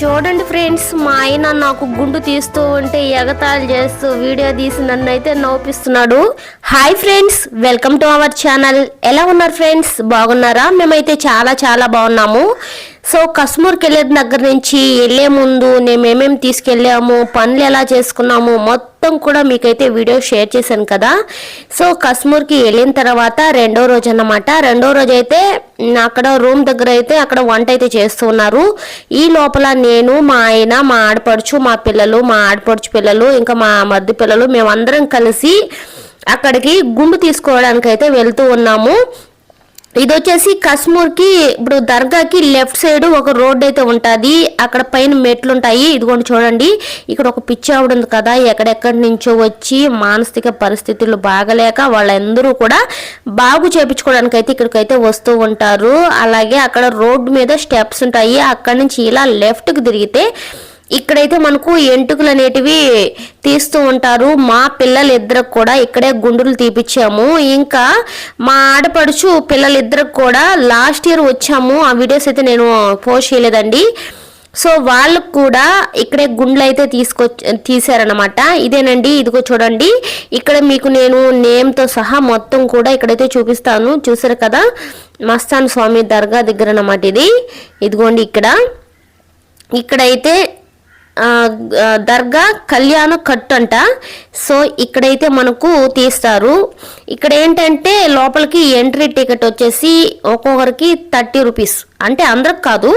చూడండి ఫ్రెండ్స్ మా ఆయన నాకు గుండు తీస్తూ ఉంటే ఎగతాళి చేస్తూ వీడియో తీసి నన్ను అయితే నవ్విస్తున్నాడు hi friends welcome to our channel ఎలా ఉన్నారు ఫ్రెండ్స్ బాగున్నారా? మేమైతే చాలా చాలా బాగున్నాము. సో కస్మూర్కి వెళ్ళే దగ్గర నుంచి వెళ్ళే ముందు మేము ఏమేమి తీసుకెళ్ళాము పనులు ఎలా చేసుకున్నాము మొత్తం మొత్తం కూడా మీకైతే వీడియో షేర్ చేశాను కదా. సో కశ్మూర్కి వెళ్ళిన తర్వాత రెండో రోజు అన్నమాట రెండో రోజు అయితే అక్కడ రూమ్ దగ్గర అయితే అక్కడ వంట అయితే చేస్తున్నారు ఈ లోపల నేను మా ఆయన మా ఆడపడుచు మా పిల్లలు మా ఆడపడుచు పిల్లలు ఇంకా మా మద్ది పిల్లలు మేమందరం కలిసి అక్కడికి గుండు తీసుకోవడానికి అయితే వెళ్తూ ఉన్నాము. ఇది వచ్చేసి కశ్మూర్కి ఇప్పుడు దర్గాకి లెఫ్ట్ సైడ్ ఒక రోడ్ అయితే ఉంటుంది. అక్కడ పైన మెట్లు ఉంటాయి ఇదిగోండి చూడండి. ఇక్కడ ఒక పిచ్చి ఆవిడ ఉంది కదా. ఎక్కడెక్కడి నుంచో వచ్చి మానసిక పరిస్థితులు బాగలేక వాళ్ళందరూ కూడా బాగు చేపించుకోవడానికి అయితే ఇక్కడికైతే వస్తూ ఉంటారు. అలాగే అక్కడ రోడ్డు మీద స్టెప్స్ ఉంటాయి. అక్కడ నుంచి ఇలా లెఫ్ట్కి తిరిగితే ఇక్కడైతే మనకు ఎంటుకలు అనేటివి తీస్తూ ఉంటారు. మా పిల్లలిద్దరికి కూడా ఇక్కడే గుండులు తీపిచ్చాము. ఇంకా మా ఆడపడుచు పిల్లలిద్దరికి కూడా లాస్ట్ ఇయర్ వచ్చాము. ఆ వీడియోస్ అయితే నేను పోస్ట్ చేయలేదండి. సో వాళ్ళకు కూడా ఇక్కడే గుండ్లు అయితే తీసుకొ తీసారనమాట ఇదేనండి ఇదిగో చూడండి. ఇక్కడ మీకు నేను నేమ్తో సహా మొత్తం కూడా ఇక్కడైతే చూపిస్తాను. చూసారు కదా? మస్తాన్ స్వామి దర్గా దగ్గర అన్నమాట ఇది. ఇదిగోండి ఇక్కడ. ఇక్కడైతే దర్గా కళ్యాణ కట్ అంట సో ఇక్కడైతే మనకు తీస్తారు. ఇక్కడ ఏంటంటే లోపలికి ఎంట్రీ టికెట్ వచ్చేసి ఒక్కొక్కరికి థర్టీ రూపీస్. అంటే అందరికి కాదు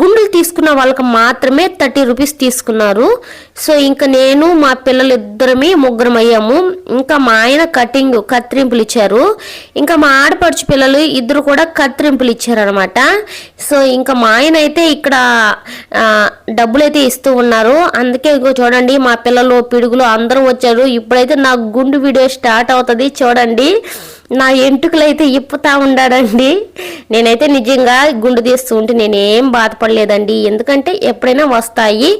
గుండెలు తీసుకున్న వాళ్ళకి మాత్రమే థర్టీ రూపీస్ తీసుకున్నారు. సో ఇంకా నేను మా పిల్లలు ఇద్దరమే ముగ్గురం అయ్యాము. ఇంకా మా ఆయన కటింగ్ కత్తిరింపులు ఇచ్చారు. ఇంకా మా ఆడపడుచు పిల్లలు ఇద్దరు కూడా కత్తిరింపులు ఇచ్చారనమాట సో ఇంకా మా ఆయన అయితే ఇక్కడ డబ్బులు అయితే ఇస్తూ ఉన్నారు. అందుకే చూడండి మా పిల్లలు పిడుగులు అందరూ వచ్చారు. ఇప్పుడైతే నా గుండు వీడియో స్టార్ట్ అవుతుంది. చూడండి. నా ఎంటుకలు అయితే ఇప్పుతా ఉండాడండి. నేనైతే నిజంగా గుండు తీస్తూ ఉంటే నేనేం బాధపడలేదండి. ఎందుకంటే ఎప్పుడైనా వస్తాయి.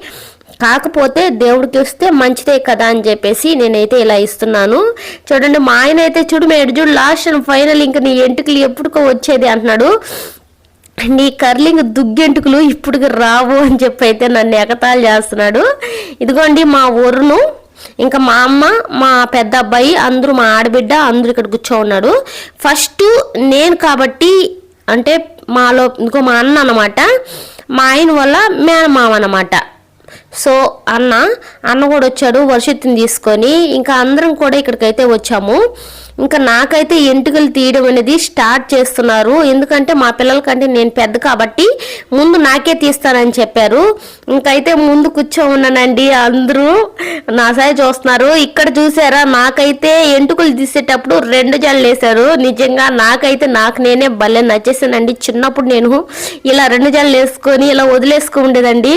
కాకపోతే దేవుడికి వస్తే మంచిదే కదా అని చెప్పేసి నేనైతే ఇలా ఇస్తున్నాను. చూడండి మా ఆయన అయితే చూడు మేడు చూడు లాస్ట్ అండ్ ఫైనల్ ఇంకా నీ ఎంటుకలు ఎప్పుడుకో వచ్చేది అంటున్నాడు. నీ కర్లింగ్ దుగ్గెంటుకలు ఇప్పుడు రావు అని చెప్పి అయితే నన్ను ఎగతాళి చేస్తున్నాడు. ఇదిగోండి మా ఊరును ఇంకా మా అమ్మ మా పెద్ద అబ్బాయి అందరూ మా ఆడబిడ్డ అందరూ ఇక్కడ కూర్చో ఉన్నాడు. ఫస్ట్ నేను కాబట్టి అంటే మాలో ఇంకో మా అన్న అనమాట మా ఆయన వల్ల మేనమామ అనమాట సో అన్న అన్న కూడా వచ్చాడు వర్షత్తుని తీసుకొని. ఇంకా అందరం కూడా ఇక్కడికైతే వచ్చాము. ఇంకా నాకైతే ఎంటుకలు తీయడం అనేది స్టార్ట్ చేస్తున్నారు. ఎందుకంటే మా పిల్లలకంటే నేను పెద్ద కాబట్టి ముందు నాకే తీస్తానని చెప్పారు. ఇంకైతే ముందు కూర్చో ఉన్నానండి అందరూ. నా సైజ్ చూస్తున్నారు. ఇక్కడ చూసారా నాకైతే ఎంటుకలు తీసేటప్పుడు రెండు జల్లు వేశారు. నిజంగా నాకైతే నాకు నేనే భలే నచ్చేసానండి. చిన్నప్పుడు నేను ఇలా రెండు జల్లు వేసుకొని ఇలా వదిలేసుకు ఉండేదండి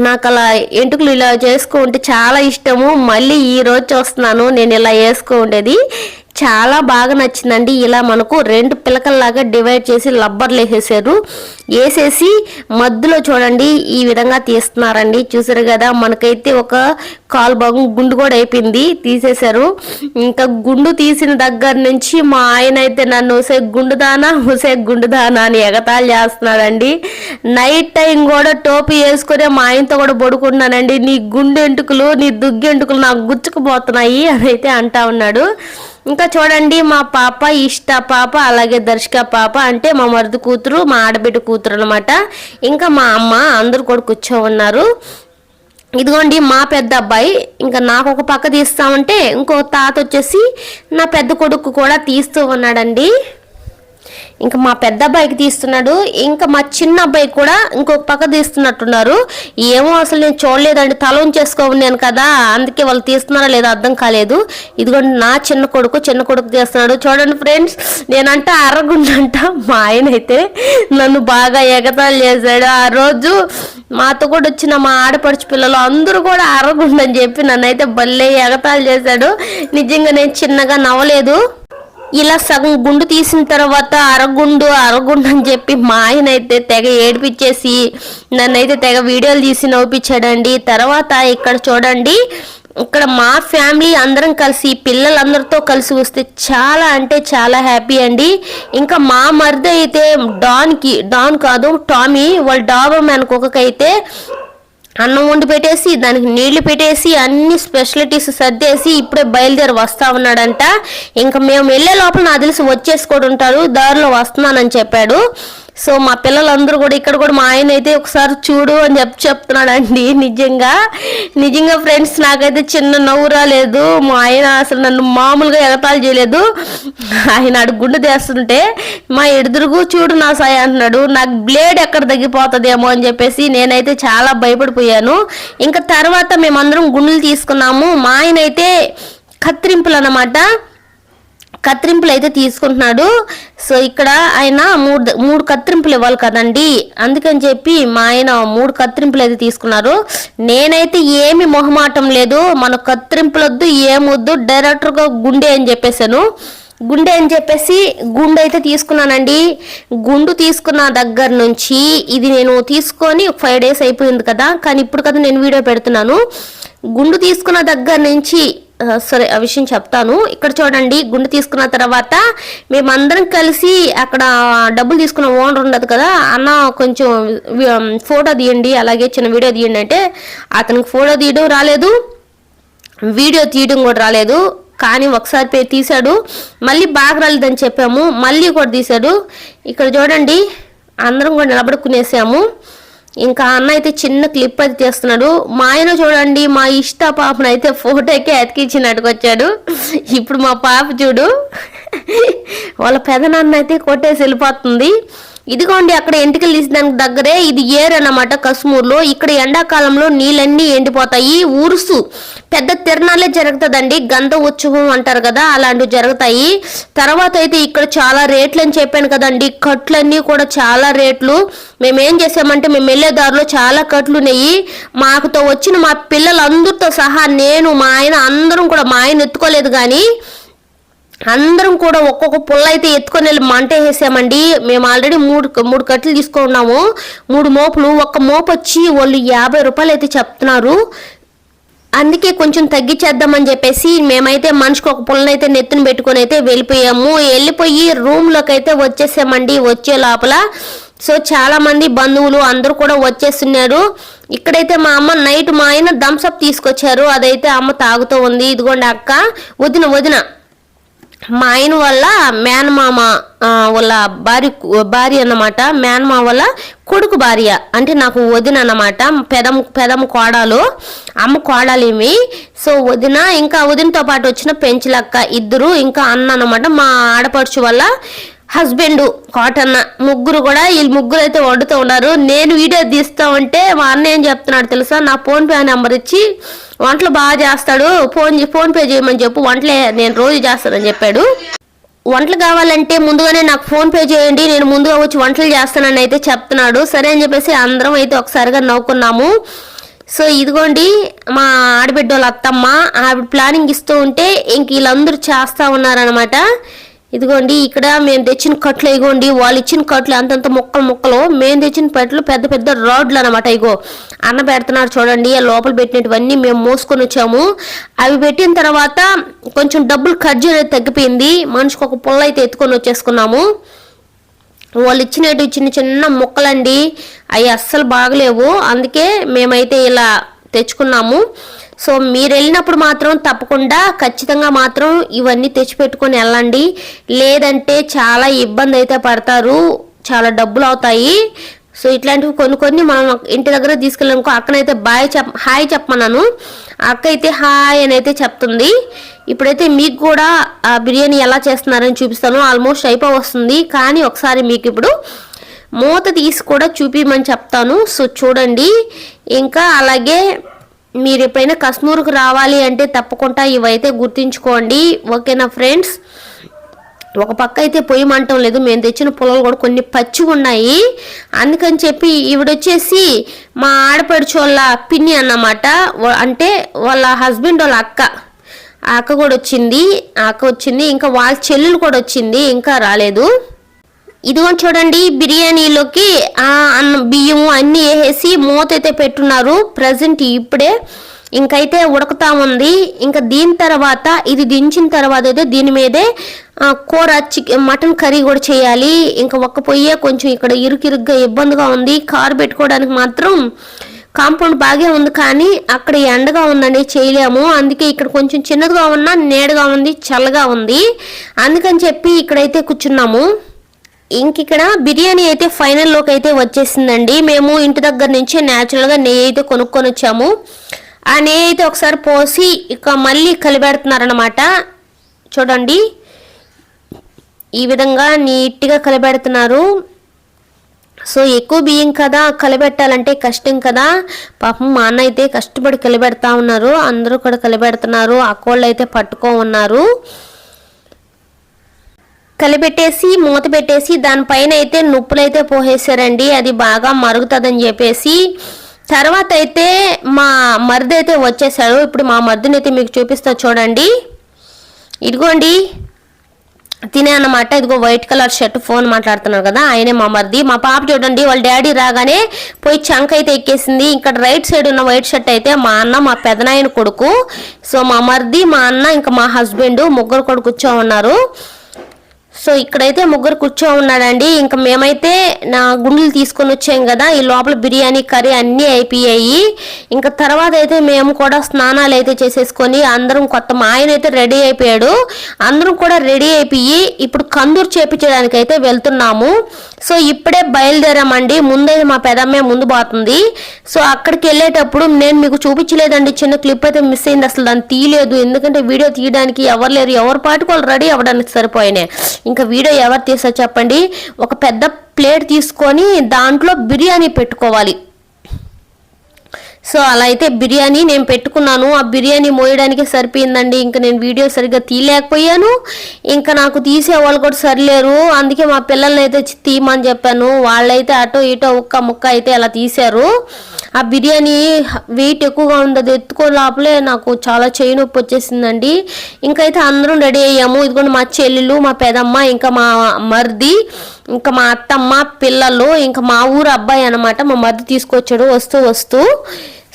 నాకు అలా ఎంటుకలు ఇలా చేసుకుంటే చాలా ఇష్టము. మళ్ళీ ఈ రోజు చూస్తున్నాను నేను ఇలా వేసుకో ఉండేది చాలా బాగా నచ్చిందండి. ఇలా మనకు రెండు పిలకల్లాగా డివైడ్ చేసి లబ్బర్లు వేసేసారు వేసేసి మధ్యలో చూడండి ఈ విధంగా తీస్తున్నారండి. చూసారు కదా మనకైతే ఒక కాలు భాగం గుండు కూడా అయిపోయింది. తీసేశారు. ఇంకా గుండు తీసిన దగ్గర నుంచి మా ఆయన అయితే నన్ను ఉసే గుండుదానా ఉసే గుండుదానా అని ఎగతాళి చేస్తున్నాడండి. నైట్ టైం కూడా టోపీ వేసుకునే మా ఆయనతో కూడా పడుకున్నానండి నీ గుండు ఎంటుకలు నీ దుగ్గి ఎంటుకలు నాకు గుచ్చుకుపోతున్నాయి అని అయితే అంటా ఉన్నాడు. ఇంకా చూడండి మా పాప ఇష్ట పాప అలాగే దర్శక పాప అంటే మా మరుదు కూతురు మా ఆడబిడ్డ కూతురు అనమాట ఇంకా మా అమ్మ అందరూ కూడా కూర్చో ఉన్నారు. ఇదిగోండి మా పెద్ద అబ్బాయి ఇంకా నాకు ఒక పక్క తీస్తామంటే ఇంకో తాత వచ్చేసి నా పెద్ద కొడుకు కూడా తీస్తూ ఉన్నాడండి. ఇంకా మా పెద్ద అబ్బాయికి తీస్తున్నాడు ఇంకా మా చిన్న అబ్బాయికి కూడా ఇంకొక పక్క తీస్తున్నట్టున్నారు. ఏమో అసలు నేను చూడలేదండి తల ఉంచేసుకో ఉన్నాను కదా అందుకే వాళ్ళు తీస్తున్నారా లేదా అర్థం కాలేదు. ఇదిగోండి నా చిన్న కొడుకు చిన్న కొడుకు తీస్తున్నాడు. చూడండి ఫ్రెండ్స్ నేనంట అరగుండంట. మా ఆయన అయితే నన్ను బాగా ఎగతాలు చేశాడు. ఆ రోజు మాతో కూడా వచ్చిన మా ఆడపడుచు పిల్లలు అందరూ కూడా అరగుండని చెప్పి నన్నైతే భలే ఎగతాలు చేశాడు. నిజంగా నేను చిన్నగా నవ్వలేదు. ఇలా సగం గుండు తీసిన తర్వాత అరగుండు అరగుండు అని చెప్పి మా ఆయన అయితే తెగ ఏడిపించేసి నన్నైతే తెగ వీడియోలు తీసి నవ్వుపించాడండి. తర్వాత ఇక్కడ చూడండి ఇక్కడ మా ఫ్యామిలీ అందరం కలిసి పిల్లలందరితో కలిసి వస్తే చాలా అంటే చాలా హ్యాపీ అండి. ఇంకా మా మరిది అయితే డాన్కి డాన్ కాదు టామీ వాళ్ళ డాబా మ్యాన్ కుక్కకైతే అన్నం వండి పెట్టేసి దానికి నీళ్ళు పెట్టేసి అన్ని స్పెషలిటీస్ సర్దేసి ఇప్పుడే బయలుదేరి వస్తా ఉన్నాడంట. ఇంకా మేము వెళ్ళే లోపల నా తెలిసి వచ్చేసి కూడా ఉంటారు. దారిలో వస్తున్నానని చెప్పాడు. సో మా పిల్లలందరూ కూడా ఇక్కడ కూడా మా ఆయన అయితే ఒకసారి చూడు అని చెప్పి చెప్తున్నాడండి. నిజంగా నిజంగా ఫ్రెండ్స్ నాకైతే చిన్న నవ్వు రాలేదు. మా ఆయన అసలు నన్ను మామూలుగా ఎగతాలు చేయలేదు. ఆయన అడు గుండె తీస్తుంటే మా ఎదురుగు చూడు నా సాయి అంటున్నాడు. నాకు బ్లేడ్ ఎక్కడ తగ్గిపోతుందేమో అని చెప్పేసి నేనైతే చాలా భయపడిపోయాను. ఇంకా తర్వాత మేమందరం గుండెలు తీసుకున్నాము. మా ఆయన అయితే కత్తిరింపులు అన్నమాట. కత్తిరింపులు అయితే తీసుకుంటున్నాడు. సో ఇక్కడ ఆయన మూడు మూడు కత్తిరింపులు ఇవ్వాలి కదండి. అందుకని చెప్పి మా ఆయన మూడు కత్తిరింపులు అయితే తీసుకున్నారు. నేనైతే ఏమి మొహమాటం లేదు. మన కత్తిరింపులొద్దు ఏమొద్దు డైరెక్టర్గా గుండె అని చెప్పేశాను. గుండె అని చెప్పేసి గుండె అయితే తీసుకున్నానండి. గుండు తీసుకున్న దగ్గర నుంచి ఇది నేను తీసుకొని ఫైవ్ డేస్ అయిపోయింది కదా. కానీ ఇప్పుడు కదా నేను వీడియో పెడుతున్నాను. గుండు తీసుకున్న దగ్గర నుంచి సరే ఆ విషయం చెప్తాను. ఇక్కడ చూడండి గుండు తీసుకున్న తర్వాత మేమందరం కలిసి అక్కడ డబ్బులు తీసుకున్న ఓనర్ ఉండదు కదా అన్న కొంచెం ఫోటో తీయండి అలాగే చిన్న వీడియో తీయండి అంటే అతనికి ఫోటో తీయడం రాలేదు వీడియో తీయడం కూడా రాలేదు కానీ ఒకసారి పే తీశాడు మళ్ళీ బాగా రాలేదని చెప్పాము మళ్ళీ కూడా తీశాడు. ఇక్కడ చూడండి అందరం కూడా నిలబడుకునేసాము. ఇంకా అన్న అయితే చిన్న క్లిప్ అయితే తీస్తున్నాడు. మా ఆయన చూడండి మా ఇష్ట పాపను అయితే ఫోటోకే అతికించినట్టుకు వచ్చాడు. ఇప్పుడు మా పాప చూడు వాళ్ళ పెదనాన్న అయితే కొట్టేసి వెళ్ళిపోతుంది. ఇదిగోండి అక్కడ ఎంటికలు తీసేదానికి దగ్గరే ఇది ఏర్ అన్నమాట కశ్మూర్లో ఇక్కడ ఎండాకాలంలో నీళ్ళన్నీ ఎండిపోతాయి ఊరుసు. పెద్ద తిరణాలే జరుగుతుందండి గంధ ఉత్సవం అంటారు కదా అలాంటివి జరుగుతాయి. తర్వాత అయితే ఇక్కడ చాలా రేట్లు అని చెప్పాను కదండి కట్లన్నీ కూడా చాలా రేట్లు. మేమేం చేసామంటే మేము వెళ్ళే దారిలో చాలా కట్లు ఉన్నాయి. మాకుతో వచ్చిన మా పిల్లలందరితో సహా నేను మా ఆయన అందరం కూడా మా ఆయన ఎత్తుకోలేదు కానీ అందరం కూడా ఒక్కొక్క పుల్ల అయితే ఎత్తుకొని వెళ్ళి మంట వేసామండి మేము ఆల్రెడీ మూడు మూడు కట్టలు తీసుకున్నాము మూడు మోపులు ఒక్క మోపు వచ్చి వాళ్ళు యాభై రూపాయలు అయితే చెప్తున్నారు. అందుకే కొంచెం తగ్గించేద్దామని చెప్పేసి మేమైతే మనిషికి ఒక పుల్లనైతే నెత్తిన పెట్టుకొని అయితే వెళ్ళిపోయాము. వెళ్ళిపోయి రూమ్లోకి అయితే వచ్చేసామండి వచ్చే లోపల. సో చాలా మంది బంధువులు అందరూ కూడా వచ్చేస్తున్నారు. ఇక్కడైతే మా అమ్మ నైట్ మా ఆయన థమ్స్అప్ తీసుకొచ్చారు. అదైతే అమ్మ తాగుతూ ఉంది. ఇదిగోండి అక్క వదిన వదిన. మా ఆయన వల్ల మేనమామ వాళ్ళ భార్య భార్య అన్నమాట. మేనమామ వల్ల కొడుకు భార్య. అంటే నాకు వదిన అన్నమాట. పెదం పెదం కోడలు అమ్మ కోడలేమి సో వదిన ఇంకా వదినతో పాటు వచ్చిన పెంచలక్క ఇద్దరు ఇంకా అన్న అన్నమాట. మా ఆడపడుచు వల్ల హస్బెండ్ కాటన్న ముగ్గురు కూడా వీళ్ళు ముగ్గురు అయితే వండుతూ ఉన్నారు. నేను వీడియో తీస్తా ఉంటే మా అన్న ఏం చెప్తున్నాడు తెలుసా? నా ఫోన్ పే నెంబర్ ఇచ్చి వంటలు బాగా చేస్తాడు. ఫోన్ ఫోన్ పే చేయమని చెప్పు వంటలే నేను రోజు చేస్తానని చెప్పాడు. వంటలు కావాలంటే ముందుగానే నాకు ఫోన్ పే చేయండి. నేను ముందుగా వచ్చి వంటలు చేస్తానని అయితే చెప్తున్నాడు. సరే అని చెప్పేసి అందరం అయితే ఒకసారిగా నవ్వుకున్నాము. సో ఇదిగోండి మా ఆడబిడ్డ వాళ్ళ అత్తమ్మ ఆవిడ ప్లానింగ్ ఇస్తూ ఉంటే ఇంక వీళ్ళందరూ చేస్తూ ఉన్నారనమాట ఇదిగోండి ఇక్కడ మేము తెచ్చిన కట్లు ఇగోండి వాళ్ళు ఇచ్చిన కట్లు అంతంత ముక్కలు ముక్కలు మేము తెచ్చిన పెట్లు పెద్ద పెద్ద రాడ్లు అనమాట ఇగో. అన్న పెడుతున్నారు చూడండి ఆ లోపల పెట్టినటువన్నీ మేము మోసుకొని వచ్చాము. అవి పెట్టిన తర్వాత కొంచెం డబ్బులు ఖర్చు అనేది తగ్గిపోయింది. మనిషికి ఒక పుల్ల అయితే ఎత్తుకొని వచ్చేసుకున్నాము. వాళ్ళు ఇచ్చినట్టు చిన్న చిన్న ముక్కలండి అవి అస్సలు బాగలేవు. అందుకే మేమైతే ఇలా తెచ్చుకున్నాము. సో మీరు వెళ్ళినప్పుడు మాత్రం తప్పకుండా ఖచ్చితంగా మాత్రం ఇవన్నీ తెచ్చిపెట్టుకొని వెళ్ళండి. లేదంటే చాలా ఇబ్బంది అయితే పడతారు. చాలా డబ్బులు అవుతాయి. సో ఇట్లాంటివి కొన్ని కొన్ని మనం ఇంటి దగ్గర తీసుకెళ్ళాము అక్కనైతే బాయ్ చెప్ హాయ్ చెప్పమన్నాను. అక్క అయితే హాయ్ అని అయితే చెప్తుంది. ఇప్పుడైతే మీకు కూడా ఆ బిర్యానీ ఎలా చేస్తున్నారని చూపిస్తాను. ఆల్మోస్ట్ అయిపో వస్తుంది కానీ ఒకసారి మీకు ఇప్పుడు మూత తీసి కూడా చూపించమని చెప్తాను. సో చూడండి. ఇంకా అలాగే మీరు ఎప్పుడైనా కస్నూరుకు రావాలి అంటే తప్పకుండా ఇవైతే గుర్తుంచుకోండి. ఓకేనా ఫ్రెండ్స్? ఒక పక్క అయితే పొయ్యి మంటం లేదు. మేము తెచ్చిన పొలాలు కూడా కొన్ని పచ్చిగా ఉన్నాయి. అందుకని చెప్పి ఈవిడొచ్చేసి మా ఆడపడుచు వాళ్ళ పిన్ని అన్నమాట. అంటే వాళ్ళ హస్బెండ్ వాళ్ళ అక్క. ఆ అక్క కూడా వచ్చింది. ఆ అక్క వచ్చింది. ఇంకా వాళ్ళ చెల్లెలు కూడా వచ్చింది. ఇంకా రాలేదు. ఇదిగో చూడండి బిర్యానీలోకి అన్నం బియ్యము అన్నీ వేసేసి మూత అయితే పెట్టున్నారు. ప్రజెంట్ ఇప్పుడే ఇంకైతే ఉడకతా ఉంది. ఇంకా దీని తర్వాత ఇది దించిన తర్వాత అయితే దీని మీదే కూర మటన్ కర్రీ కూడా చేయాలి. ఇంకా ఒక్క పొయ్యే కొంచెం ఇక్కడ ఇరుకిరుగ్గా ఇబ్బందిగా ఉంది. కారు పెట్టుకోవడానికి మాత్రం కాంపౌండ్ బాగే ఉంది కానీ అక్కడ ఎండగా ఉందండి చేయలేము. అందుకే ఇక్కడ కొంచెం చిన్నదిగా ఉన్నా నేడుగా ఉంది చల్లగా ఉంది. అందుకని చెప్పి ఇక్కడైతే కూర్చున్నాము. ఇంక ఇక్కడ బిర్యానీ అయితే ఫైనల్లోకి అయితే వచ్చేసిందండి. మేము ఇంటి దగ్గర నుంచి న్యాచురల్గా నెయ్యి అయితే కొనుక్కొని వచ్చాము. ఆ నెయ్యి అయితే ఒకసారి పోసి ఇక మళ్ళీ కలిపెడుతున్నారనమాట చూడండి. ఈ విధంగా నీట్గా కలిపెడుతున్నారు. సో ఎక్కువ బియ్యం కదా కలిపెట్టాలంటే కష్టం కదా. పాపం మా అన్న అయితే కష్టపడి కలిపెడతా ఉన్నారు. అందరూ కూడా కలిపెడుతున్నారు. అక్కోళ్ళు అయితే పట్టుకో ఉన్నారు కలిపెట్టేసి మూత పెట్టేసి దానిపైన అయితే నుప్పులు అయితే పోసేసారండి అది బాగా మరుగుతుందని చెప్పేసి. తర్వాత అయితే మా మరిది అయితే వచ్చేసాడు ఇప్పుడు మా మరిదిని అయితే మీకు చూపిస్తా చూడండి. ఇదిగోండి. తినే అన్నమాట. ఇదిగో వైట్ కలర్ షర్ట్ ఫోన్ మాట్లాడుతున్నారు కదా. ఆయనే మా మరిది. మా పాప చూడండి వాళ్ళ డాడీ రాగానే పోయి చంక అయితే ఎక్కేసింది. ఇక్కడ రైట్ సైడ్ ఉన్న వైట్ షర్ట్ అయితే మా అన్న మా పెదనాయన కొడుకు. సో మా మరిది మా అన్న ఇంకా మా హస్బెండ్ ముగ్గురు కూడా కూర్చో ఉన్నారు. సో ఇక్కడైతే ముగ్గురు కూర్చో ఉన్నాడండి. ఇంకా మేమైతే నా గుండెలు తీసుకొని వచ్చాం కదా ఈ లోపల బిర్యానీ కర్రీ అన్నీ అయిపోయాయి. ఇంకా తర్వాత అయితే మేము కూడా స్నానాలు అయితే చేసేసుకొని అందరం కొత్త మా ఆయన అయితే రెడీ అయిపోయాడు. అందరం కూడా రెడీ అయిపోయి ఇప్పుడు కందూరు చేపించడానికి అయితే వెళ్తున్నాము. సో ఇప్పుడే బయలుదేరామండి. ముందైతే మా పెదమ్మే ముందు పోతుంది. సో అక్కడికి వెళ్ళేటప్పుడు నేను మీకు చూపించలేదండి చిన్న క్లిప్ అయితే మిస్ అయింది. అసలు దాన్ని తీయలేదు. ఎందుకంటే వీడియో తీయడానికి ఎవరు లేరు. ఎవరు పాటుకు వాళ్ళు రెడీ అవ్వడానికి సరిపోయినాయి. ఇంకా వీడియో ఎవరు తీసా చెప్పండి. ఒక పెద్ద ప్లేట్ తీసుకొని దాంట్లో బిర్యానీ పెట్టుకోవాలి. సో అలా అయితే బిర్యానీ నేను పెట్టుకున్నాను. ఆ బిర్యానీ మోయడానికి సరిపోయిందండి. ఇంకా నేను వీడియో సరిగ్గా తీయలేకపోయాను. ఇంకా నాకు తీసే వాళ్ళు కూడా సరిలేరు. అందుకే మా పిల్లల్ని అయితే తీయమని చెప్పాను. వాళ్ళైతే అటో ఇటో ఒక్క ముక్క అయితే అలా తీశారు. ఆ బిర్యానీ వెయిట్ ఎక్కువగా ఉంది అది ఎత్తుకో లోపలే నాకు చాలా చేయి నొప్పి వచ్చేసిందండి. ఇంకైతే అందరం రెడీ అయ్యాము. ఇదిగోండి మా చెల్లెలు మా పెదమ్మ ఇంకా మా మరిది ఇంకా మా అత్తమ్మ పిల్లలు ఇంకా మా ఊరు అబ్బాయి అనమాట మా మరిది తీసుకొచ్చాడు. వస్తూ వస్తూ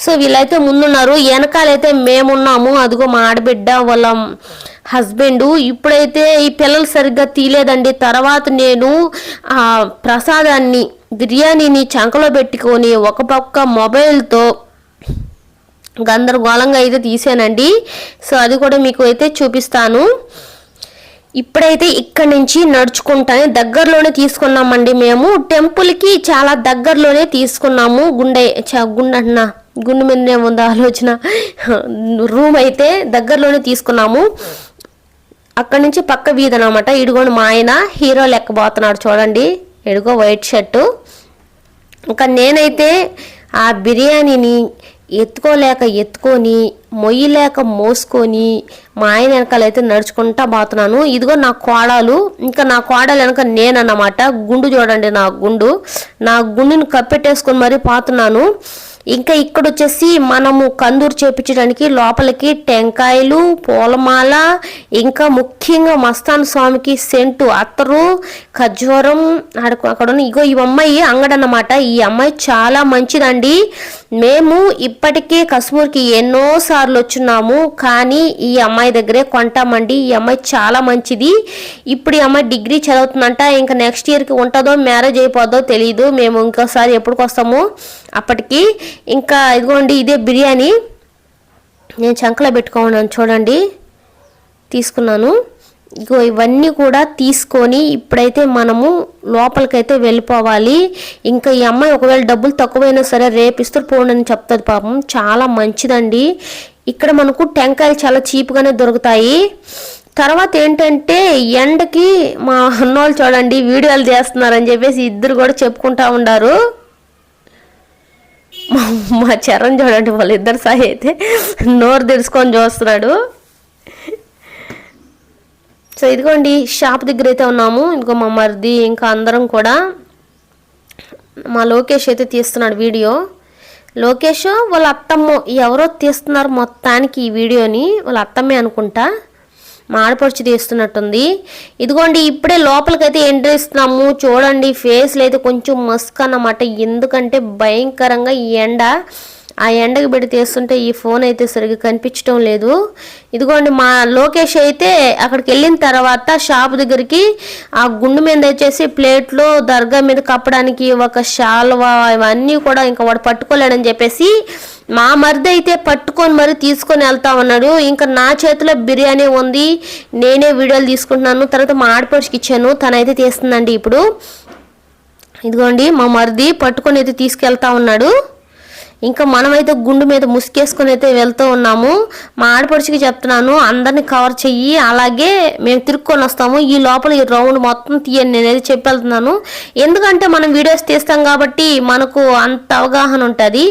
సో వీళ్ళైతే ముందున్నారు. వెనకాలైతే మేమున్నాము. అదిగో మా ఆడబిడ్డ వాళ్ళ హస్బెండ్. ఇప్పుడైతే ఈ పిల్లలు సరిగ్గా తీయలేదండి. తర్వాత నేను ఆ ప్రసాదాన్ని బిర్యానీని చంకలో పెట్టుకొని ఒక పక్క మొబైల్తో గందరగోళంగా అయితే తీసానండి. సో అది కూడా మీకు అయితే చూపిస్తాను. ఇప్పుడైతే ఇక్కడ నుంచి నడుచుకుంటానే దగ్గరలోనే తీసుకున్నామండి మేము. టెంపుల్కి చాలా దగ్గరలోనే తీసుకున్నాము. గుండె చ గుండె మీదనే ఉందా ఆలోచన. రూమ్ అయితే దగ్గరలోనే తీసుకున్నాము. అక్కడి నుంచి పక్క వీధి అనమాట ఇడుగోని మా ఆయన హీరో లెక్కబోతున్నాడు చూడండి. ఎడుగో వైట్ షర్టు. ఇంకా నేనైతే ఆ బిర్యానీని ఎత్తుకోలేక ఎత్తుకొని మొయ్యలేక మోసుకొని మా ఆయన వెనకాలైతే నడుచుకుంటా పోతున్నాను. ఇదిగో నా కోడలు. ఇంకా నా కోడలు వెనక నేనన్నమాట. గుండు చూడండి నా గుండు. నా గుండుని కప్పెట్టేసుకొని మరీ పోతున్నాను. ఇంకా ఇక్కడ వచ్చేసి మనము కందూరు చేపించడానికి లోపలికి టెంకాయలు పూలమాల ఇంకా ముఖ్యంగా మస్తాన్ స్వామికి సెంటు అత్తరు ఖర్జూరం అక్కడ ఇగో ఈ అమ్మాయి అంగడన్నమాట. ఈ అమ్మాయి చాలా మంచిదండి. మేము ఇప్పటికే కశ్మూర్కి ఎన్నోసార్లు వచ్చున్నాము కానీ ఈ అమ్మాయి దగ్గరే కొంటామండి. ఈ అమ్మాయి చాలా మంచిది. ఇప్పుడు ఈ అమ్మాయి డిగ్రీ చదువుతుందంట ఇంకా నెక్స్ట్ ఇయర్కి ఉంటుందో మ్యారేజ్ అయిపోద్దో తెలియదు మేము ఇంకోసారి ఎప్పటికి వస్తాము అప్పటికి. ఇంకా ఇదిగోండి ఇదే బిర్యానీ. నేను చంకలో పెట్టుకున్నాను చూడండి. తీసుకున్నాను. ఇగో ఇవన్నీ కూడా తీసుకొని ఇప్పుడైతే మనము లోపలికైతే వెళ్ళిపోవాలి. ఇంకా ఈ అమ్మాయి ఒకవేళ డబ్బులు తక్కువైనా సరే రేపిస్తూ పోండి అని చెప్తుంది పాపం. చాలా మంచిదండి. ఇక్కడ మనకు టెంకాయలు చాలా చీప్గానే దొరుకుతాయి. తర్వాత ఏంటంటే ఎండకి మా అన్నోళ్ళు చూడండి వీడియోలు చేస్తున్నారని చెప్పేసి ఇద్దరు కూడా చెప్పుకుంటా ఉండారు. మా చరణ్ చూడండి వాళ్ళిద్దరు సాయి అయితే నోరు తెరుచుకొని చూస్తున్నాడు. సో ఇదిగోండి షాప్ దగ్గర అయితే ఉన్నాము. ఇంకో మా మరిది ఇంకా అందరం కూడా మా లోకేష్ అయితే తీస్తున్నాడు వీడియో. లోకేష్ వాళ్ళ అత్తమ్మ ఎవరో తీస్తున్నారు మొత్తానికి ఈ వీడియోని వాళ్ళ అత్తమ్మే అనుకుంటా. మా తీస్తున్నట్టుంది. ఇదిగోండి ఇప్పుడే లోపలికైతే ఎంట్రీ ఇస్తున్నాము. చూడండి ఫేస్లు అయితే కొంచెం మస్క్ అన్నమాట. ఎందుకంటే భయంకరంగా ఈ ఎండ. ఆ ఎండకు పెట్టి తీస్తుంటే ఈ ఫోన్ అయితే సరిగ్గా కనిపించడం లేదు. ఇదిగోండి మా లోకేష్ అయితే అక్కడికి వెళ్ళిన తర్వాత షాప్ దగ్గరికి ఆ గుండు మీద వచ్చేసి ప్లేట్లో దర్గా మీద కప్పడానికి ఒక షాల్వా ఇవన్నీ కూడా ఇంకా వాడు పట్టుకోలేడని చెప్పేసి మా మరిది అయితే పట్టుకొని మరి తీసుకొని వెళ్తా ఉన్నాడు. ఇంకా నా చేతిలో బిర్యానీ ఉంది. నేనే వీడియోలు తీసుకుంటున్నాను. తర్వాత మా ఆడపడుచుకి ఇచ్చాను. తనైతే తీస్తుందండి ఇప్పుడు. ఇదిగోండి మా మరిది పట్టుకొని అయితే తీసుకెళ్తా ఉన్నాడు. ఇంకా మనమైతే గుండు మీద ముసుకేసుకొని అయితే వెళ్తూ ఉన్నాము. మా ఆడపడుచుకి చెప్తున్నాను అందరిని కవర్ చెయ్యి అలాగే మేము తిరుక్కొని వస్తాము. ఈ లోపల ఈ రౌండ్ మొత్తం తీయని నేనైతే చెప్పి వెళ్తున్నాను ఎందుకంటే మనం వీడియోస్ తీస్తాం కాబట్టి మనకు అంత అవగాహన ఉంటుంది.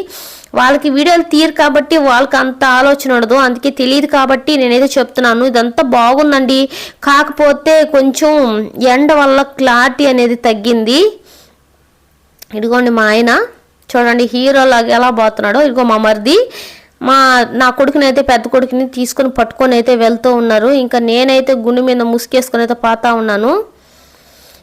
వాళ్ళకి వీడియోలు తీరు కాబట్టి వాళ్ళకి అంత ఆలోచన ఉండదు. అందుకే తెలియదు కాబట్టి నేనైతే చెప్తున్నాను ఇదంతా బాగుందండి. కాకపోతే కొంచెం ఎండ వల్ల క్లారిటీ అనేది తగ్గింది. ఇదిగోండి మా ఆయన. చూడండి హీరో లాగా ఎలా పోతున్నాడో. ఇదిగో మా మరిది మా నా కొడుకుని అయితే పెద్ద కొడుకుని తీసుకొని పట్టుకొని అయితే వెళ్తూ ఉన్నారు. ఇంకా నేనైతే గుండె మీద ముసుకేసుకొని అయితే పోతా ఉన్నాను.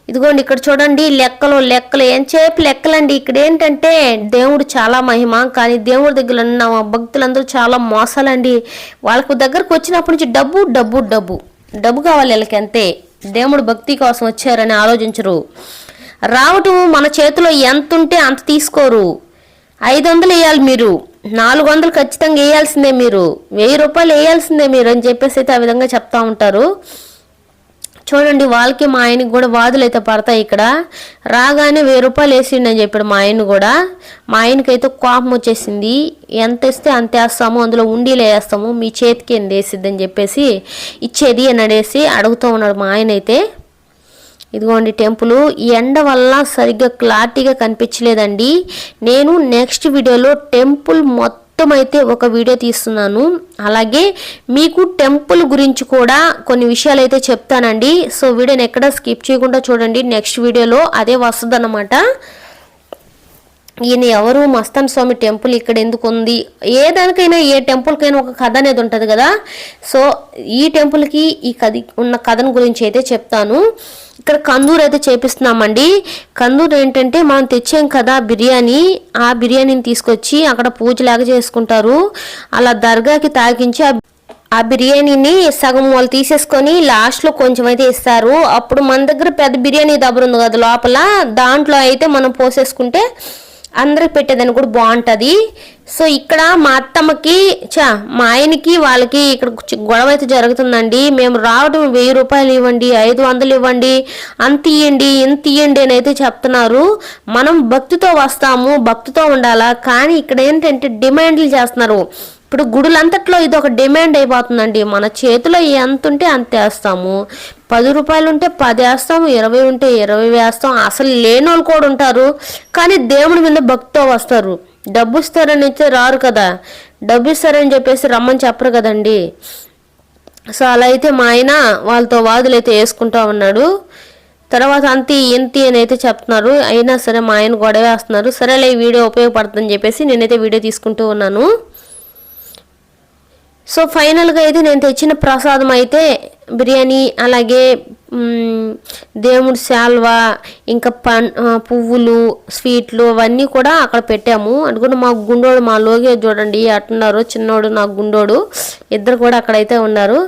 ఇదిగోండి ఇక్కడ చూడండి లెక్కలు లెక్కలు. ఏం చేపి లెక్కలండి? ఇక్కడ ఏంటంటే దేవుడు చాలా మహిమ కానీ దేవుడి దగ్గర ఉన్న భక్తులందరూ చాలా మోసాలండి. వాళ్ళకు దగ్గరకు వచ్చినప్పటి నుంచి డబ్బు డబ్బు డబ్బు. డబ్బు కావాలి వీళ్ళకి అంతే. దేవుడు భక్తి కోసం వచ్చారని ఆలోచించరు. రావటం మన చేతిలో ఎంత ఉంటే అంత తీసుకోరు. ఐదు వందలు వేయాలి మీరు. నాలుగు వందలు ఖచ్చితంగా వేయాల్సిందే మీరు. వెయ్యి రూపాయలు వేయాల్సిందే మీరు అని చెప్పేసి అయితే ఆ విధంగా చెప్తా ఉంటారు. చూడండి వాళ్ళకి మా ఆయనకి కూడా వాదులు అయితే పడతాయి ఇక్కడ. రాగానే వెయ్యి రూపాయలు వేసిండి అని చెప్పాడు మా ఆయన కూడా. మా ఆయనకి అయితే కోపం వచ్చేసింది. ఎంత ఇస్తే అంత వేస్తాము అందులో ఉండీలు వేస్తాము మీ చేతికి ఎంత వేసిద్ది అని చెప్పేసి ఇచ్చేది అని అనేసి అడుగుతూ ఉన్నాడు మా ఆయన అయితే. ఇదిగోండి టెంపుల్ ఈ ఎండ వల్ల సరిగ్గా క్లారిటీగా కనిపించలేదండి. నేను నెక్స్ట్ వీడియోలో టెంపుల్ మొత్తం అయితే ఒక వీడియో తీస్తున్నాను. అలాగే మీకు టెంపుల్ గురించి కూడా కొన్ని విషయాలు అయితే చెప్తానండి. సో వీడియోని ఎక్కడ స్కిప్ చేయకుండా చూడండి. నెక్స్ట్ వీడియోలో అదే వస్తుంది ఈయన ఎవరు? మస్తాన్ స్వామి టెంపుల్ ఇక్కడ ఎందుకు ఉంది? ఏ దానికైనా ఏ టెంపుల్కైనా ఒక కథ అనేది ఉంటుంది కదా. సో ఈ టెంపుల్కి ఈ కథ ఉన్న కథను గురించి అయితే చెప్తాను. ఇక్కడ కందూరు అయితే చేపిస్తున్నామండి. కందూరు ఏంటంటే మనం తెచ్చాం కదా బిర్యానీ. ఆ బిర్యానీని తీసుకొచ్చి అక్కడ పూజలాగా చేసుకుంటారు. అలా దర్గాకి తాగించి ఆ బిర్యానీని సగం వాళ్ళు తీసేసుకొని లాస్ట్లో కొంచెం అయితే ఇస్తారు. అప్పుడు మన దగ్గర పెద్ద బిర్యానీ దబ్బరు ఉంది కదా లోపల. దాంట్లో అయితే మనం పోసేసుకుంటే అందరికి పెట్టేదని కూడా బాగుంటుంది. సో ఇక్కడ మా అత్తమ్మకి చా మా ఆయనకి వాళ్ళకి ఇక్కడ గొడవ అయితే జరుగుతుందండి. మేము రావడం వెయ్యి రూపాయలు ఇవ్వండి ఐదు వందలు ఇవ్వండి అంత ఇవ్వండి ఇంత ఇవ్వండి అని అయితే చెప్తున్నారు. మనం భక్తితో వస్తాము భక్తితో ఉండాలా? కానీ ఇక్కడ ఏంటంటే డిమాండ్లు చేస్తున్నారు. ఇప్పుడు గుడులంతట్లో ఇది ఒక డిమాండ్ అయిపోతుందండి. మన చేతిలో ఎంత ఉంటే అంత వేస్తాము. పది రూపాయలు ఉంటే పది వేస్తాము ఇరవై ఉంటే ఇరవై వేస్తాం. అసలు లేని వాళ్ళు కూడా ఉంటారు. కానీ దేవుడి మీద భక్తితో వస్తారు. డబ్బు ఇస్తారని ఇచ్చే రారు కదా. డబ్బు ఇస్తారని చెప్పేసి రమ్మని చెప్పరు కదండి. సో అలా అయితే మా ఆయన వాళ్ళతో వాదులు అయితే వేసుకుంటా ఉన్నాడు. తర్వాత అంతి ఇంతి అని అయితే చెప్తున్నారు. అయినా సరే మా ఆయన గొడవ వేస్తున్నారు. సరేలే ఈ వీడియో ఉపయోగపడుతుందని చెప్పేసి నేనైతే వీడియో తీసుకుంటూ ఉన్నాను. సో ఫైనల్గా అయితే నేను తెచ్చిన ప్రసాదం అయితే బిర్యానీ అలాగే దేవుడి శాల్వా ఇంకా పన్ పువ్వులు స్వీట్లు అవన్నీ కూడా అక్కడ పెట్టాము. అనుకుంటే మా గుండోడు మా లోగే చూడండి అట్టున్నారు చిన్నోడు నా గుండోడు ఇద్దరు కూడా అక్కడైతే ఉన్నారు.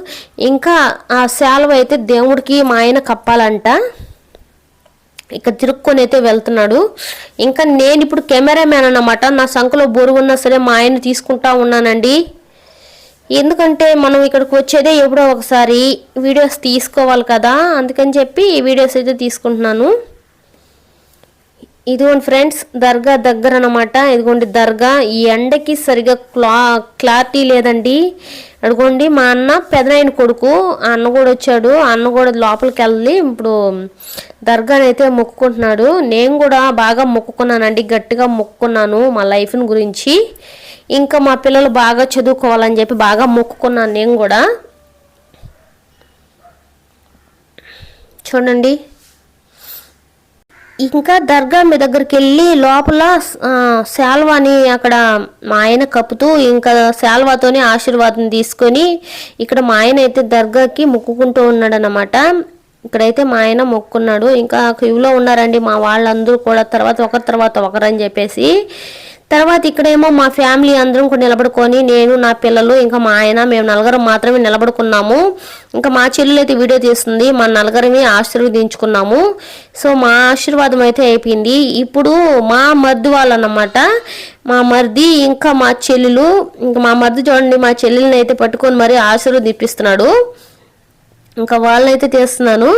ఇంకా ఆ శాల్వ అయితే దేవుడికి మా ఆయన కప్పాలంట. ఇక్కడ తిరుక్కొని అయితే వెళ్తున్నాడు. ఇంకా నేను ఇప్పుడు కెమెరామ్యాన్ అన్నమాట. నా సంఖలో బొరుగున్నా సరే మా ఆయన తీసుకుంటా ఉన్నానండి. ఎందుకంటే మనం ఇక్కడికి వచ్చేదే ఎప్పుడో ఒకసారి వీడియోస్ తీసుకోవాలి కదా అందుకని చెప్పి ఈ వీడియోస్ అయితే తీసుకుంటున్నాను. ఇదిగోండి ఫ్రెండ్స్ దర్గా దగ్గర అనమాట ఇదిగోండి దర్గా ఈ ఎండకి సరిగా క్లా క్లారిటీ లేదండి. అడుగోండి మా అన్న పెదనాయన కొడుకు ఆ అన్న కూడా వచ్చాడు. ఆ అన్న కూడా లోపలికి వెళ్ళి ఇప్పుడు దర్గాని అయితే మొక్కుకుంటున్నాడు. నేను కూడా బాగా మొక్కుకున్నానండి గట్టిగా మొక్కుకున్నాను మా లైఫ్ని గురించి. ఇంకా మా పిల్లలు బాగా చదువుకోవాలని చెప్పి బాగా మొక్కుకున్నాను నేను కూడా. చూడండి. ఇంకా దర్గా మీ దగ్గరికి వెళ్ళి లోపల శాల్వాని అక్కడ మా ఆయన కప్పుతూ ఇంకా శాల్వాతోనే ఆశీర్వాదం తీసుకొని ఇక్కడ మా ఆయన అయితే దర్గాకి మొక్కుకుంటూ ఉన్నాడనమాట ఇక్కడైతే మా ఆయన మొక్కున్నాడు. ఇంకా క్యూలో ఉన్నారండి మా వాళ్ళందరూ కూడా తర్వాత ఒకరి తర్వాత ఒకరని చెప్పేసి. తర్వాత ఇక్కడేమో మా ఫ్యామిలీ అందరం కూడా నిలబడుకొని నేను నా పిల్లలు ఇంకా మా ఆయన మేము నలుగురం మాత్రమే నిలబడుకున్నాము. ఇంకా మా చెల్లెలు అయితే వీడియో తీస్తుంది. మా నలుగురమే ఆశీర్వదించుకున్నాము. సో మా ఆశీర్వాదం అయితే అయిపోయింది. ఇప్పుడు మా మర్ది వాళ్ళన్నమాట మా మర్ది ఇంకా మా చెల్లెలు ఇంకా మా మర్ది చూడండి మా చెల్లెల్ని అయితే పట్టుకొని మరీ ఆశీర్వదిప్పిస్తున్నాడు ఇంకా వాళ్ళైతే తీస్తున్నాను.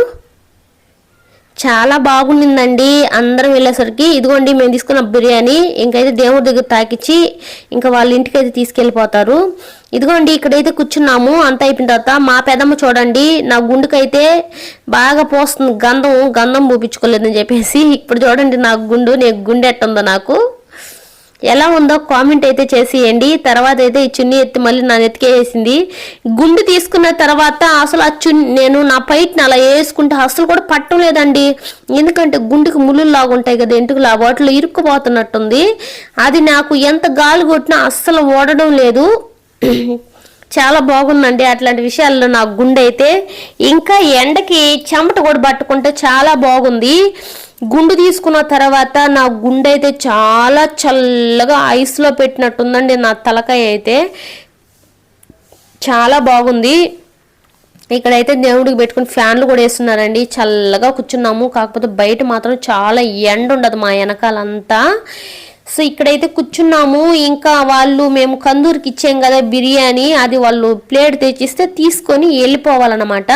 చాలా బాగుండిందండి. అందరం వెళ్ళేసరికి ఇదిగోండి మేము తీసుకున్న బిర్యానీ ఇంకైతే దేవుడి దగ్గర తాకిచ్చి ఇంకా వాళ్ళ ఇంటికి అయితే తీసుకెళ్ళిపోతారు. ఇదిగోండి ఇక్కడైతే కూర్చున్నాము. అంత అయిపోయిన తర్వాత మా పెదమ్మ చూడండి నా గుండుకైతే బాగా పోస్తుంది. గంధం గంధం పూపించుకోలేదని చెప్పేసి ఇప్పుడు చూడండి నా గుండు నేను గుండె ఎట్టుందో నాకు. ఎలా ఉందో కామెంట్ అయితే చేసేయండి. తర్వాత అయితే ఈ చున్నీ ఎత్తి మళ్ళీ నా నెత్తికేసింది గుండు తీసుకున్న తర్వాత అసలు ఆ చున్ని నేను నా పైట్ని అలా వేసుకుంటే అసలు కూడా పట్టం లేదండి. ఎందుకంటే గుండుకు ముళ్ళు లాగుంటాయి కదా ఇంటికి ఆ వాటిలో ఇరుక్కుపోతున్నట్టుంది. అది నాకు ఎంత గాలి కొట్టినా అస్సలు ఓడడం లేదు. చాలా బాగుందండి అట్లాంటి విషయాల్లో నా గుండె అయితే ఇంకా ఎండకి చెమట కూడా పట్టుకుంటే చాలా బాగుంది. గుండు తీసుకున్న తర్వాత నా గుండె అయితే చాలా చల్లగా ఐస్లో పెట్టినట్టుందండి నా తలకాయ అయితే. చాలా బాగుంది. ఇక్కడైతే దేవుడికి పెట్టుకుని ఫ్యాన్లు కూడా వేస్తున్నారండి. చల్లగా కూర్చున్నాము. కాకపోతే బయట మాత్రం చాలా ఎండ ఉండదు మా వెనకాలంతా. సో ఇక్కడైతే కూర్చున్నాము. ఇంకా వాళ్ళు మేము కందూరికి ఇచ్చాం కదా బిర్యానీ. అది వాళ్ళు ప్లేట్ తెచ్చిస్తే తీసుకొని వెళ్ళిపోవాలన్నమాట.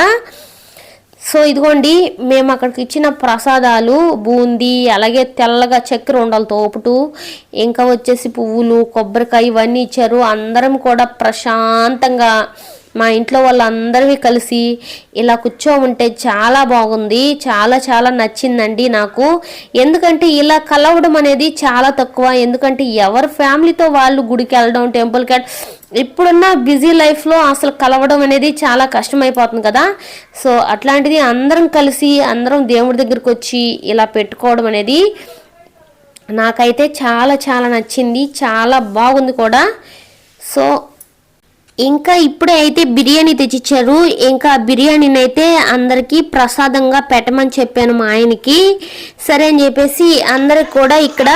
సో ఇదిగోండి మేము అక్కడికి ఇచ్చిన ప్రసాదాలు బూందీ అలాగే తెల్లగా చక్కెర ఉండలు తోపుటు ఇంకా వచ్చేసి పువ్వులు కొబ్బరికాయ ఇవన్నీ ఇచ్చారు. అందరం కూడా ప్రశాంతంగా మా ఇంట్లో వాళ్ళందరివి కలిసి ఇలా కూర్చో ఉంటే చాలా బాగుంది. చాలా చాలా నచ్చిందండి నాకు. ఎందుకంటే ఇలా కలవడం అనేది చాలా తక్కువ. ఎందుకంటే ఎవరి ఫ్యామిలీతో వాళ్ళు గుడికి వెళ్ళడం టెంపుల్కి ఇప్పుడున్న బిజీ లైఫ్లో అసలు కలవడం అనేది చాలా కష్టమైపోతుంది కదా. సో అట్లాంటిది అందరం కలిసి అందరం దేవుడి దగ్గరికి వచ్చి ఇలా పెట్టుకోవడం అనేది నాకైతే చాలా చాలా నచ్చింది. చాలా బాగుంది కూడా. సో ఇంకా ఇప్పుడే అయితే బిర్యానీ తెచ్చిచ్చారు. ఇంకా బిర్యానీని అయితే అందరికీ ప్రసాదంగా పెట్టమని చెప్పాను మా ఆయనకి. సరే అని చెప్పేసి అందరికి కూడా ఇక్కడ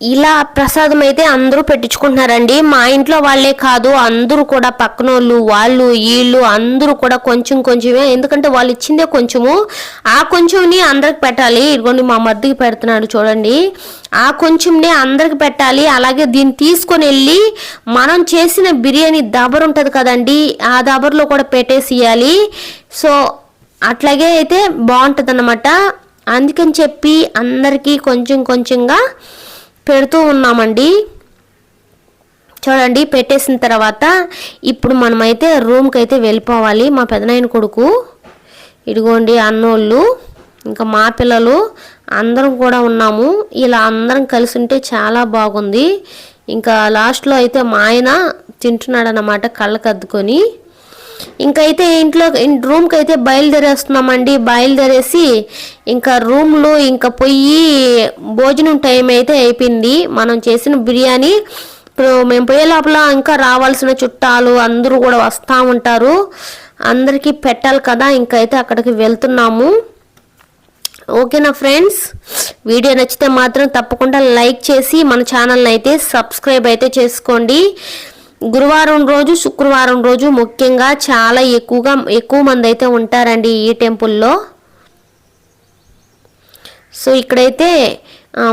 ఇలా ప్రసాదం అయితే అందరూ పెట్టించుకుంటున్నారండి. మా ఇంట్లో వాళ్ళే కాదు అందరూ కూడా పక్కనోళ్ళు వాళ్ళు వీళ్ళు అందరూ కూడా కొంచెం కొంచెమే. ఎందుకంటే వాళ్ళు ఇచ్చిందే కొంచెము. ఆ కొంచెంని అందరికి పెట్టాలి. ఇదిగోండి మా మర్దికి పెడుతున్నాడు చూడండి. ఆ కొంచెంని అందరికి పెట్టాలి. అలాగే దీన్ని తీసుకొని వెళ్ళి మనం చేసిన బిర్యానీ దబర్ ఉంటుంది కదండి ఆ దబర్లో కూడా పెట్టేసి ఇవ్వాలి సో అట్లాగే అయితే బాగుంటుంది అన్నమాట అందుకని చెప్పి అందరికీ కొంచెం కొంచెంగా పెడుతూ ఉన్నామండి. చూడండి పెట్టేసిన తర్వాత ఇప్పుడు మనమైతే రూమ్కి అయితే వెళ్ళిపోవాలి. మా పెదనాయన కొడుకు ఇదిగోండి అన్నోళ్ళు ఇంకా మా పిల్లలు అందరం కూడా ఉన్నాము. ఇలా అందరం కలిసి ఉంటే చాలా బాగుంది. ఇంకా లాస్ట్లో అయితే మా ఆయన తింటున్నాడనమాట కళ్ళకద్దుకొని. ఇంకైతే ఇంట్లో రూమ్కి అయితే బయలుదేరేస్తున్నామండి. బయలుదేరేసి ఇంకా రూమ్లో ఇంకా పోయి భోజనం టైం అయితే అయిపోయింది. మనం చేసిన బిర్యానీ ఇప్పుడు మేము పోయే లోపల ఇంకా రావాల్సిన చుట్టాలు అందరూ కూడా వస్తూ ఉంటారు. అందరికీ పెట్టాలి కదా ఇంకైతే అక్కడికి వెళ్తున్నాము. ఓకేనా ఫ్రెండ్స్? వీడియో నచ్చితే మాత్రం తప్పకుండా లైక్ చేసి మన ఛానల్ని అయితే సబ్స్క్రైబ్ అయితే చేసుకోండి. గురువారం రోజు శుక్రవారం రోజు ముఖ్యంగా చాలా ఎక్కువగా ఎక్కువ మంది అయితే ఉంటారండి ఈ టెంపుల్లో. సో ఇక్కడైతే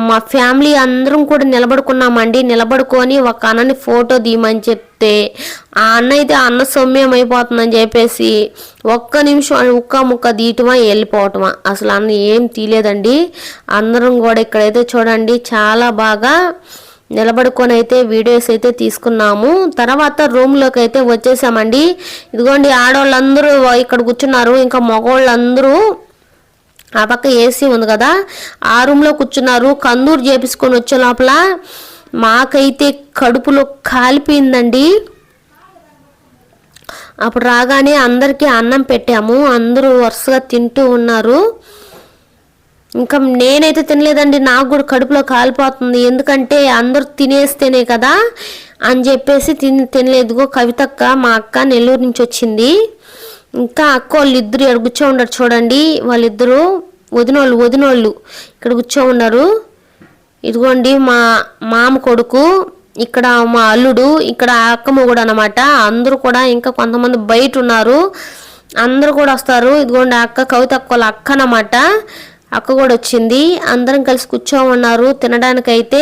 మా ఫ్యామిలీ అందరం కూడా నిలబడుకున్నామండి. నిలబడుకొని ఒక అన్నని ఫోటో తీయమని చెప్తే ఆ అన్న అయితే అన్న సౌమ్యం అయిపోతుందని చెప్పేసి ఒక్క నిమిషం ఉక్క ముక్క తీయటమా వెళ్ళిపోవటమా? అసలు అన్న ఏం తీయలేదండి. అందరం కూడా ఇక్కడైతే చూడండి చాలా బాగా నిలబడుకొని అయితే వీడియోస్ అయితే తీసుకున్నాము. తర్వాత రూమ్లోకి అయితే వచ్చేసామండి. ఇదిగోండి ఆడవాళ్ళందరూ ఇక్కడ కూర్చున్నారు. ఇంకా మగవాళ్ళందరూ ఆ పక్క ఏసీ ఉంది కదా ఆ రూమ్లో కూర్చున్నారు. కందూరు చేపించుకొని వచ్చే లోపల మాకైతే కడుపులో కాలిపోయిందండి. అప్పుడు రాగానే అందరికీ అన్నం పెట్టాము. అందరూ వరుసగా తింటూ ఉన్నారు. ఇంకా నేనైతే తినలేదండి నాకు కూడా కడుపులో కాలిపోతుంది. ఎందుకంటే అందరూ తినేస్తేనే కదా అని చెప్పేసి తిని తినలేదుగో కవితక్క మా అక్క నెల్లూరు నుంచి వచ్చింది. ఇంకా అక్క వాళ్ళు ఇద్దరు ఇక్కడ కూర్చో ఉన్నారు చూడండి. వాళ్ళిద్దరూ వదినోళ్ళు వదినోళ్ళు ఇక్కడ కూర్చో ఉన్నారు ఇదిగోండి మా మామ కొడుకు ఇక్కడ మా అల్లుడు ఇక్కడ అక్కమ్మ కూడా అనమాట అందరూ కూడా ఇంకా కొంతమంది బయట ఉన్నారు. అందరూ కూడా వస్తారు. ఇదిగోండి అక్క కవిత అక్క వాళ్ళ అక్క అనమాట అక్క కూడా వచ్చింది. అందరం కలిసి కూర్చోమన్నారు. తినడానికైతే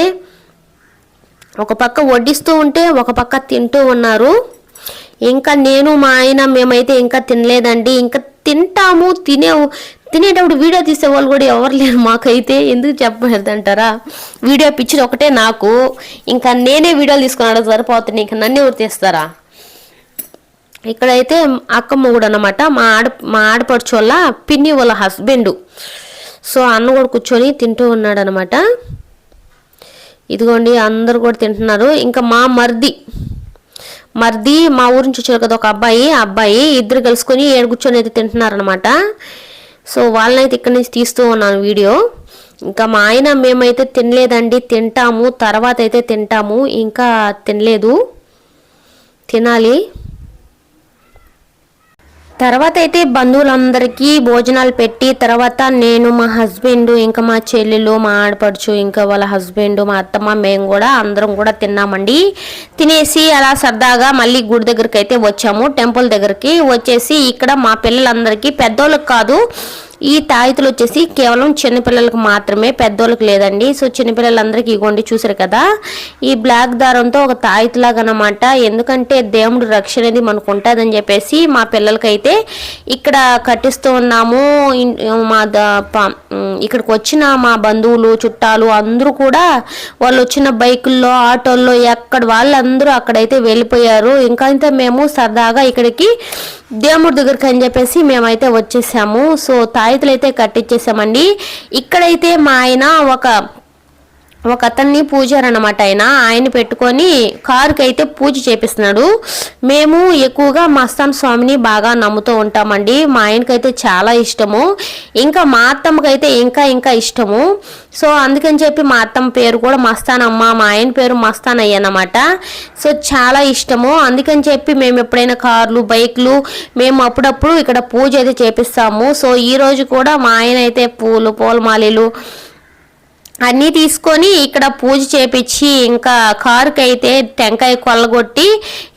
ఒక పక్క వడ్డిస్తూ ఉంటే ఒక పక్క తింటూ ఉన్నారు. ఇంకా నేను మా ఆయన మేమైతే ఇంకా తినలేదండి. ఇంకా తింటాము తినే తినేటప్పుడు వీడియో తీసే వాళ్ళు కూడా ఎవరు లేరు మాకైతే. ఎందుకు చెప్పలేదంటారా వీడియో పిక్చర్ ఒకటే నాకు. ఇంకా నేనే వీడియోలు తీసుకున్నాడు సరిపోతుంది. ఇంకా నన్ను ఎవరు తీస్తారా ఇక్కడైతే అక్కమ్మ కూడా అనమాట మా ఆడ మా ఆడపడుచోళ్ళ పిన్ని వాళ్ళ హస్బెండు. సో అన్న కూడా కూర్చొని తింటూ ఉన్నాడు అనమాట ఇదిగోండి అందరు కూడా తింటున్నారు. ఇంకా మా మర్ది మర్ది మా ఊరి నుంచి వచ్చారు కదా ఒక అబ్బాయి. అబ్బాయి ఇద్దరు కలుసుకొని ఏడు కూర్చొని అయితే తింటున్నారనమాట. సో వాళ్ళనైతే ఇక్కడి నుంచి తీస్తూ ఉన్నాను వీడియో. ఇంకా మా ఆయన మేమైతే తినలేదండి. తింటాము తర్వాత అయితే తింటాము. ఇంకా తినలేదు. తినాలి. తర్వాత అయితే బంధువులందరికీ భోజనాలు పెట్టి తర్వాత నేను మా హస్బెండ్ ఇంకా మా చెల్లెలు మా ఆడపడుచు ఇంకా వాళ్ళ హస్బెండ్ మా అత్తమ్మ మేము కూడా అందరం కూడా తిన్నామండి. తినేసి అలా సరదాగా మళ్ళీ గుడి దగ్గరికి అయితే వచ్చాము. టెంపుల్ దగ్గరికి వచ్చేసి ఇక్కడ మా పిల్లలందరికీ పెద్దోళ్ళకి కాదు ఈ తాయితులు వచ్చేసి కేవలం చిన్నపిల్లలకు మాత్రమే పెద్దోళ్ళకి లేదండి. సో చిన్నపిల్లలందరికీ ఇగోండి చూసారు కదా. ఈ బ్లాక్ దారంతో ఒక తాయితులాగా అనమాట ఎందుకంటే దేవుడు రక్షణ అనేది మనకు ఉంటుందని చెప్పేసి మా పిల్లలకైతే ఇక్కడ కట్టిస్తూ ఉన్నాము. మా ఇక్కడికి వచ్చిన మా బంధువులు చుట్టాలు అందరూ కూడా వాళ్ళు వచ్చిన బైకుల్లో ఆటోల్లో ఎక్కడ వాళ్ళందరూ అక్కడైతే వెళ్ళిపోయారు. ఇంకా అయితే మేము సరదాగా ఇక్కడికి దేవుడి దగ్గరికి అని చెప్పేసి మేమైతే వచ్చేసాము. సో తాయితులు అయితే కట్టించేసామండి ఇక్కడైతే మా ఆయన ఒక ఒక అతన్ని పూజారు అనమాట ఆయన. ఆయన పెట్టుకొని కారుకి అయితే పూజ చేపిస్తున్నాడు. మేము ఎక్కువగా మస్తాన్ స్వామిని బాగా నమ్ముతూ ఉంటామండి. మా ఆయనకైతే చాలా ఇష్టము. ఇంకా మా అత్తమ్మకైతే ఇంకా ఇంకా ఇష్టము. సో అందుకని చెప్పి మా అత్తమ్మ పేరు కూడా మస్తానమ్మ మా ఆయన పేరు మస్తాన్ అయ్యనమాట సో చాలా ఇష్టము. అందుకని చెప్పి మేము ఎప్పుడైనా కార్లు బైక్లు మేము అప్పుడప్పుడు ఇక్కడ పూజ అయితే చేపిస్తాము. సో ఈ రోజు కూడా మా ఆయన అయితే పూలు పూలమాలీలు అన్నీ తీసుకొని ఇక్కడ పూజ చేపించి ఇంకా కారుకి అయితే టెంకాయ కొల్లగొట్టి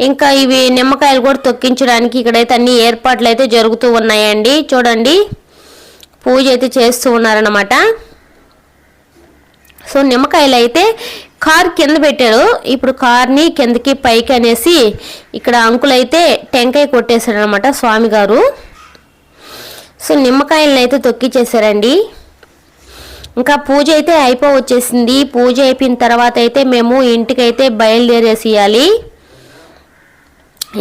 ఇంకా ఇవి నిమ్మకాయలు కూడా తొక్కించడానికి ఇక్కడైతే అన్ని ఏర్పాట్లు అయితే జరుగుతూ ఉన్నాయండి. చూడండి. పూజ అయితే చేస్తూ ఉన్నారనమాట సో నిమ్మకాయలు అయితే కార్ కింద పెట్టాడు ఇప్పుడు కార్ని కిందకి పైకి అనేసి ఇక్కడ అంకులైతే టెంకాయ కొట్టేశాడు అనమాట స్వామి గారు సో నిమ్మకాయలను అయితే తొక్కిచ్చేసారండి ఇంకా పూజ అయితే అయిపో వచ్చేసింది పూజ అయిపోయిన తర్వాత అయితే మేము ఇంటికైతే బయలుదేరేసేయాలి.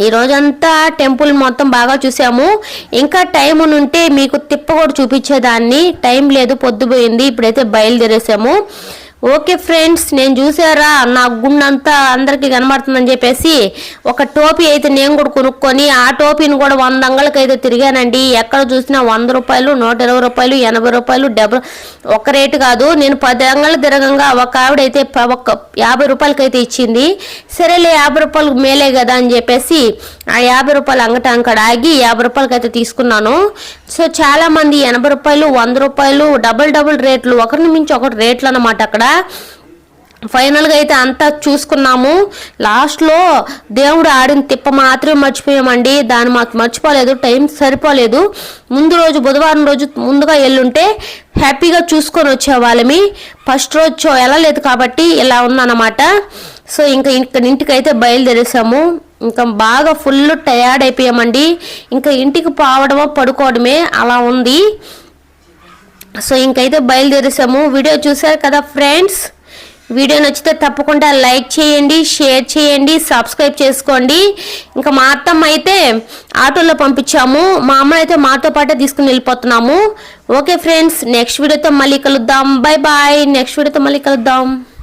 ఈ రోజంతా టెంపుల్ మొత్తం బాగా చూసాము. ఇంకా టైం ఉంటే మీకు తిప్ప కూడా చూపించేదాన్ని. టైం లేదు పొద్దుపోయింది. ఇప్పుడైతే బయలుదేరేసాము. ఓకే ఫ్రెండ్స్ నేను చూసారా నా గుండంతా అందరికీ కనబడుతుందని చెప్పేసి ఒక టోపీ అయితే నేను కూడా కొనుక్కొని ఆ టోపీని కూడా వంద అంగళ్ళకి అయితే తిరిగానండి. ఎక్కడ చూసినా వంద రూపాయలు నూట ఇరవై రూపాయలు ఎనభై రూపాయలు డెబ్బై ఒక రేటు కాదు. నేను పది అంగళ్ళు తిరగంగా ఒక ఆవిడైతే ఒక యాభై రూపాయలకి అయితే ఇచ్చింది. సరేలే యాభై రూపాయలు మేలే కదా అని చెప్పేసి ఆ యాభై రూపాయలు అంగట అంకడ ఆగి యాభై రూపాయలకి అయితే తీసుకున్నాను. సో చాలా మంది ఎనభై రూపాయలు వంద రూపాయలు డబుల్ డబుల్ రేట్లు ఒకరిని మించి ఒకటి రేట్లు అనమాట అక్కడ. ఫైనల్గా అయితే అంతా చూసుకున్నాము. లాస్ట్లో దేవుడు ఆడిన తిప్ప మాత్రమే మర్చిపోయామండి. దాన్ని మాకు మర్చిపోలేదు టైం సరిపోలేదు. ముందు రోజు బుధవారం రోజు ముందుగా వెళ్ళుంటే హ్యాపీగా చూసుకొని వచ్చేవాళ్ళమి. ఫస్ట్ రోజు వెళ్ళలేదు కాబట్టి ఇలా ఉందన్నమాట సో ఇంకా ఇక్కడ ఇంటికైతే బయలుదేరేసాము. ఇంకా బాగా ఫుల్ టయర్డ్ అయిపోయామండి. ఇంకా ఇంటికి పోవడమో పడుకోవడమే అలా ఉంది. సో ఇంకైతే బయలుదేరేసాము. వీడియో చూసారు కదా ఫ్రెండ్స్? వీడియో నచ్చితే తప్పకుండా లైక్ చేయండి షేర్ చేయండి సబ్స్క్రైబ్ చేసుకోండి. ఇంకా మా అత్తమ్మ అయితే ఆటోలో పంపించాము. మా అమ్మ అయితే మాతో పాటే తీసుకుని వెళ్ళిపోతున్నాము. ఓకే ఫ్రెండ్స్ నెక్స్ట్ వీడియోతో మళ్ళీ కలుద్దాం. Bye bye. నెక్స్ట్ వీడియోతో మళ్ళీ కలుద్దాం.